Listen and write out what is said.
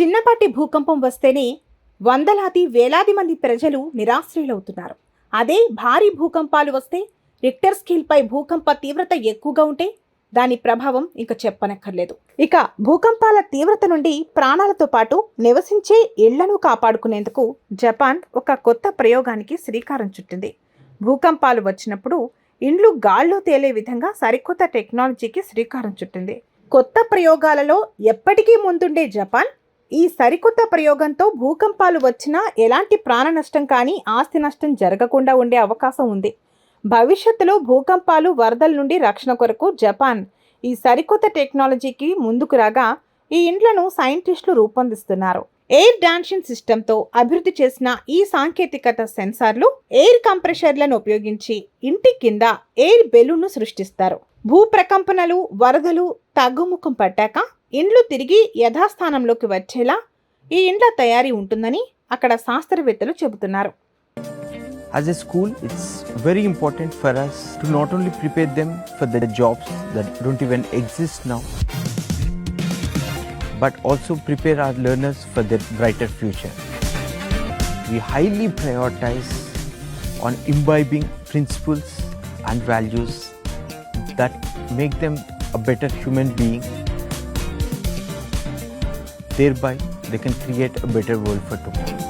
చిన్నపాటి భూకంపం వస్తేనే వందలాది వేలాది మంది ప్రజలు నిరాశ్రయులవుతున్నారు. అదే భారీ భూకంపాలు వస్తే రిక్టర్ స్కేల్పై భూకంప తీవ్రత ఎక్కువగా ఉంటే దాని ప్రభావం ఇక చెప్పనక్కర్లేదు. ఇక భూకంపాల తీవ్రత నుండి ప్రాణాలతో పాటు నివసించే ఇళ్ళను కాపాడుకునేందుకు జపాన్ ఒక కొత్త ప్రయోగానికి శ్రీకారం చుట్టింది. భూకంపాలు వచ్చినప్పుడు ఇండ్లు గాల్లో తేలే విధంగా సరికొత్త టెక్నాలజీకి శ్రీకారం చుట్టింది. కొత్త ప్రయోగాలలో ఎప్పటికీ ముందుండే జపాన్ ఈ సరికొత్త ప్రయోగంతో భూకంపాలు వచ్చినా ఎలాంటి ప్రాణ నష్టం కానీ ఆస్తి నష్టం జరగకుండా ఉండే అవకాశం ఉంది. భవిష్యత్తులో భూకంపాలు వరదల నుండి రక్షణ కొరకు జపాన్ ఈ సరికొత్త టెక్నాలజీకి ముందుకు రాగా ఈ ఇండ్లను సైంటిస్టులు రూపొందిస్తున్నారు. ఎయిర్ డాన్షన్ సిస్టంతో అభివృద్ధి చేసిన ఈ సాంకేతికత సెన్సార్లు ఎయిర్ కంప్రెషర్లను ఉపయోగించి ఇంటి కింద ఎయిర్ బెలూన్ను సృష్టిస్తారు. భూ ప్రకంపనలు వరదలు తగ్గుముఖం పట్టాక ఇండ్లు తిరిగి యథాస్థానంలోకి వచ్చేలా ఈ ఇండ్ల తయారీ ఉంటుందని అక్కడ శాస్త్రవేత్తలు చెబుతున్నారు. As a school, it's very important for us to not only prepare them for the jobs that don't even exist now, but also prepare our learners for their brighter future. We highly prioritize on imbibing principles and values that make them a better human being. Thereby, they can create a better world for tomorrow.